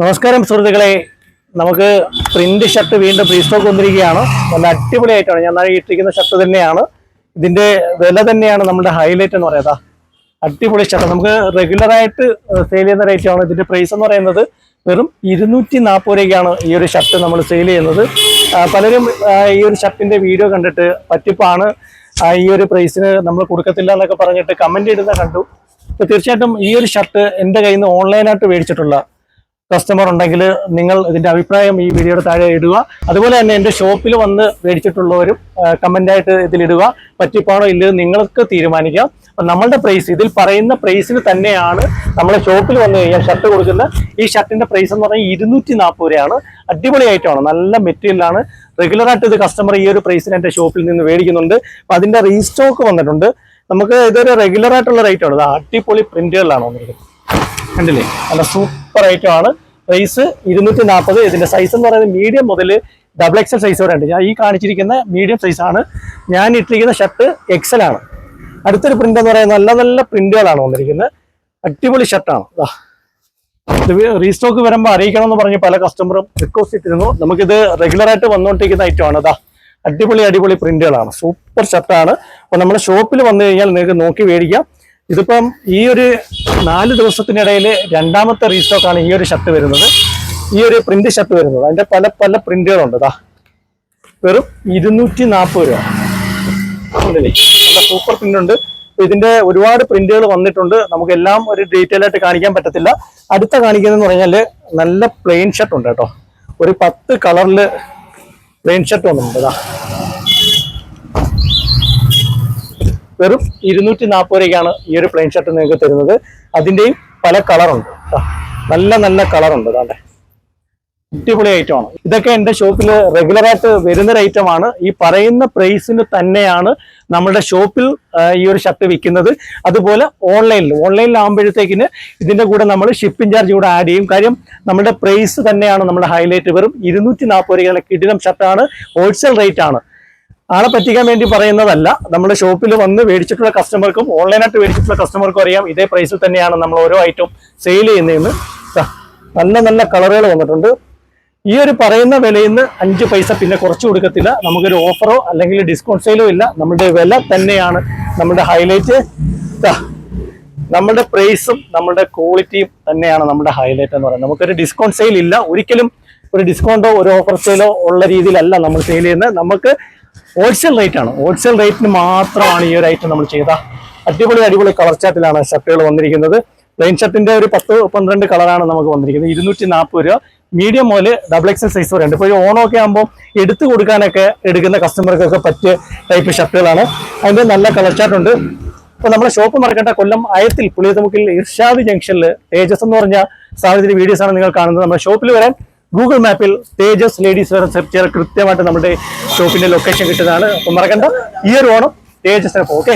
നമസ്കാരം സുഹൃത്തുക്കളെ. നമുക്ക് പ്രിന്റ് ഷർട്ട് വീണ്ടും റീസ്റ്റോക്ക് വന്നിരിക്കുകയാണ്. നല്ല അടിപൊളിയായിട്ടാണ്. ഞാൻ ഇട്ടിരിക്കുന്ന ഷർട്ട് തന്നെയാണ്. ഇതിന്റെ വില തന്നെയാണ് നമ്മുടെ ഹൈലൈറ്റ് എന്ന് പറയുന്നത്. അടിപൊളി ഷർട്ട് നമുക്ക് റെഗുലർ ആയിട്ട് സെയിൽ ചെയ്യുന്ന റേറ്റ് ആണ് ഇതിന്റെ പ്രൈസ് എന്ന് പറയുന്നത്. വെറും ഇരുന്നൂറ്റി നാൽപ്പത് രൂപയ്ക്കാണ് ഈ ഒരു ഷർട്ട് നമ്മൾ സെയിൽ ചെയ്യുന്നത്. പലരും ഈ ഒരു ഷർട്ടിന്റെ വീഡിയോ കണ്ടിട്ട് പറ്റിപ്പാണ് ഈ ഒരു പ്രൈസിന് നമ്മൾ കൊടുക്കത്തില്ല എന്നൊക്കെ പറഞ്ഞിട്ട് കമന്റ് ഇടുന്ന കണ്ടു. തീർച്ചയായിട്ടും ഈ ഒരു ഷർട്ട് എന്റെ കയ്യിൽ നിന്ന് ഓൺലൈനായിട്ട് മേടിച്ചിട്ടുള്ള കസ്റ്റമർ ഉണ്ടെങ്കിൽ നിങ്ങൾ ഇതിന്റെ അഭിപ്രായം ഈ വീഡിയോയുടെ താഴെ ഇടുക. അതുപോലെ തന്നെ എന്റെ ഷോപ്പിൽ വന്ന് മേടിച്ചിട്ടുള്ളവരും കമന്റ് ആയിട്ട് ഇതിലിടുക പറ്റിപ്പാണോ ഇല്ലയോ നിങ്ങൾക്ക് തീരുമാനിക്കാം. അപ്പൊ നമ്മളുടെ പ്രൈസ് ഇതിൽ പറയുന്ന പ്രൈസിന് തന്നെയാണ് നമ്മളെ ഷോപ്പിൽ വന്ന് കഴിഞ്ഞാൽ ഷർട്ട് കൊടുക്കുന്ന ഈ ഷർട്ടിന്റെ പ്രൈസ് എന്ന് പറഞ്ഞാൽ ഇരുന്നൂറ്റി നാൽപ്പത് രൂപയാണ്. അടിപൊളിയായിട്ടാണ് നല്ല മെറ്റീരിയലാണ് റെഗുലർ ആയിട്ട് ഇത് കസ്റ്റമർ ഈ ഒരു പ്രൈസിന് എന്റെ ഷോപ്പിൽ നിന്ന് മേടിക്കുന്നുണ്ട്. അപ്പൊ അതിന്റെ റീസ്റ്റോക്ക് വന്നിട്ടുണ്ട്. നമുക്ക് ഇതൊരു റെഗുലർ ആയിട്ടുള്ള റേറ്റ് ആണ്. ഇത് അടിപൊളി പ്രിന്റുകളിലാണ് വന്നിരിക്കുന്നത്. കണ്ടില്ലേ? നല്ല സൂപ്പർ ഐറ്റം ആണ്. പ്രൈസ് ഇരുന്നൂറ്റി നാൽപ്പത് ഇതിന്റെ സൈസ് എന്ന് പറയുന്നത് മീഡിയം മുതൽ ഡബിൾ എക്സൽ സൈസ് വരെ ഉണ്ട് ഞാൻ ഈ കാണിച്ചിരിക്കുന്ന മീഡിയം സൈസ് ആണ്. ഞാൻ ഇട്ടിരിക്കുന്ന ഷർട്ട് എക്സൽ ആണ്. അടുത്തൊരു പ്രിന്റ് എന്ന് പറയുന്നത് നല്ല നല്ല പ്രിന്റുകളാണ് വന്നിരിക്കുന്നത്. അടിപൊളി ഷർട്ടാണ് റീസ്റ്റോക്ക് വരുമ്പോൾ അറിയിക്കണം എന്ന് പറഞ്ഞ് പല കസ്റ്റമറും റിക്വസ്റ്റ് ഇട്ടിരുന്നു. നമുക്കിത് റെഗുലർ ആയിട്ട് വന്നുകൊണ്ടിരിക്കുന്ന ഐറ്റം ആണ്. അതാ അടിപൊളി അടിപൊളി പ്രിന്റുകളാണ് സൂപ്പർ ഷർട്ടാണ് അപ്പൊ നമ്മുടെ ഷോപ്പിൽ വന്നു കഴിഞ്ഞാൽ നിങ്ങൾക്ക് നോക്കി മേടിക്കാം. ഇതിപ്പം ഈ ഒരു നാല് ദിവസത്തിനിടയിൽ രണ്ടാമത്തെ റീസ്റ്റോക്കാണ് ഈ ഒരു ഷർട്ട് വരുന്നത്. ഈ ഒരു പ്രിന്റ് ഷർട്ട് വരുന്നത്. അതിന്റെ പല പല പ്രിന്റുകളുണ്ട് ഇതാ വെറും ഇരുന്നൂറ്റി നാൽപ്പത് രൂപ നല്ല സൂപ്പർ പ്രിന്റ് ഉണ്ട്. ഇതിന്റെ ഒരുപാട് പ്രിന്റുകൾ വന്നിട്ടുണ്ട്. നമുക്ക് എല്ലാം ഒരു ഡീറ്റെയിൽ ആയിട്ട് കാണിക്കാൻ പറ്റത്തില്ല. അടുത്ത കാണിക്കുന്നതെന്ന് പറഞ്ഞാൽ നല്ല പ്ലെയിൻ ഷർട്ട് ഉണ്ട് കേട്ടോ. ഒരു പത്ത് കളറിൽ പ്ലെയിൻ ഷർട്ട് വന്നിട്ടുണ്ട്. ഇതാ വെറും ഇരുന്നൂറ്റി നാൽപ്പത് രൂപയ്ക്കാണ് ഈ ഒരു പ്ലെയിൻ ഷർട്ട് നിങ്ങൾക്ക് തരുന്നത്. അതിന്റെയും പല കളറുണ്ട് നല്ല നല്ല കളറുണ്ട് അതാണ്ടെ അടിപൊളി ഐറ്റം ആണ്. ഇതൊക്കെ എന്റെ ഷോപ്പിൽ റെഗുലറായിട്ട് ആയിട്ട് വരുന്ന ഒരു ഐറ്റം ആണ്. ഈ പറയുന്ന പ്രൈസിന് തന്നെയാണ് നമ്മുടെ ഷോപ്പിൽ ഈ ഒരു ഷർട്ട് വിൽക്കുന്നത്. അതുപോലെ ഓൺലൈനിൽ ആകുമ്പോഴത്തേക്കിന് ഇതിന്റെ കൂടെ നമ്മൾ ഷിപ്പിംഗ് ചാർജ് കൂടെ ആഡ് ചെയ്യും. കാര്യം നമ്മുടെ പ്രൈസ് തന്നെയാണ് നമ്മുടെ ഹൈലൈറ്റ് വെറും ഇരുന്നൂറ്റി നാൽപ്പത് രൂപ കിടിലം ഷർട്ടാണ് ഹോൾസെയിൽ റേറ്റ് ആണ്. ആളെ പറ്റിക്കാൻ വേണ്ടി പറയുന്നതല്ല. നമ്മുടെ ഷോപ്പിൽ വന്ന് മേടിച്ചിട്ടുള്ള കസ്റ്റമർക്കും ഓൺലൈനായിട്ട് മേടിച്ചിട്ടുള്ള കസ്റ്റമർക്കും അറിയാം. ഇതേ പ്രൈസിൽ തന്നെയാണ് നമ്മൾ ഓരോ ഐറ്റം സെയിൽ ചെയ്യുന്നതെന്ന്. നല്ല നല്ല കളറുകൾ വന്നിട്ടുണ്ട്. ഈ ഒരു പറയുന്ന വിലയിൽ നിന്ന് അഞ്ച് പൈസ പിന്നെ കുറച്ച് കൊടുക്കത്തില്ല. നമുക്കൊരു ഓഫറോ അല്ലെങ്കിൽ ഡിസ്കൗണ്ട് സെയിലോ ഇല്ല. നമ്മുടെ വില തന്നെയാണ് നമ്മുടെ ഹൈലൈറ്റ് നമ്മുടെ പ്രൈസും നമ്മുടെ ക്വാളിറ്റിയും തന്നെയാണ് നമ്മുടെ ഹൈലൈറ്റ് എന്ന് പറയുന്നത്. നമുക്കൊരു ഡിസ്കൗണ്ട് സെയിൽ ഇല്ല. ഒരിക്കലും ഒരു ഡിസ്കൗണ്ടോ ഒരു ഓഫർ സെയിലോ ഉള്ള രീതിയിലല്ല നമ്മൾ സെയിൽ ചെയ്യുന്നത്. നമുക്ക് ഹോൾസെയിൽ റേറ്റ് ആണ്. ഹോൾസെയിൽ റേറ്റിന് മാത്രമാണ് ഈ ഒരു ഐറ്റം നമ്മൾ ചെയ്ത അടിപൊളി അടിപൊളി കളർ ചാറ്റിലാണ് ഷർട്ടുകൾ വന്നിരിക്കുന്നത്. പ്ലെയിൻ ഷർട്ടിന്റെ ഒരു പത്ത് പന്ത്രണ്ട് കളറാണ് നമുക്ക് വന്നിരിക്കുന്നത്. ഇരുന്നൂറ്റി നാൽപ്പത് രൂപ. മീഡിയം മുതൽ ഡബിൾ എക്സൽ സൈസ് വരെ ഉണ്ട്. ഇപ്പോൾ ഈ ഓണമൊക്കെ ആകുമ്പോൾ എടുത്തു കൊടുക്കാനൊക്കെ എടുക്കുന്ന കസ്റ്റമർക്കൊക്കെ പറ്റിയ ടൈപ്പ് ഷർട്ടുകളാണ്. അതിന്റെ നല്ല കളർ ചാർട്ടുണ്ട് ഇപ്പോൾ ഇപ്പൊ നമ്മുടെ ഷോപ്പ് മറക്കേണ്ട. കൊല്ലം അയത്തിൽ പുളിയത്തുമുക്കിൽ ഇർഷാദ് ജംഗ്ഷനിൽ തേജസ് എന്ന് പറഞ്ഞ സാഹചര്യം വീഡിയോസാണ് നിങ്ങൾ കാണുന്നത്. നമ്മുടെ ഷോപ്പിൽ വരാൻ ഗൂഗിൾ മാപ്പിൽ തേജസ് ലേഡീസ് വെയർ സെർച്ച് ചെയ്താൽ കൃത്യമായിട്ട് നമ്മുടെ ഷോപ്പിന്റെ ലൊക്കേഷൻ കിട്ടുന്നതാണ്. അപ്പൊ മറക്കണ്ട. ഈ ഒരു ഓണം തേജസിനൊപ്പം ഓക്കെ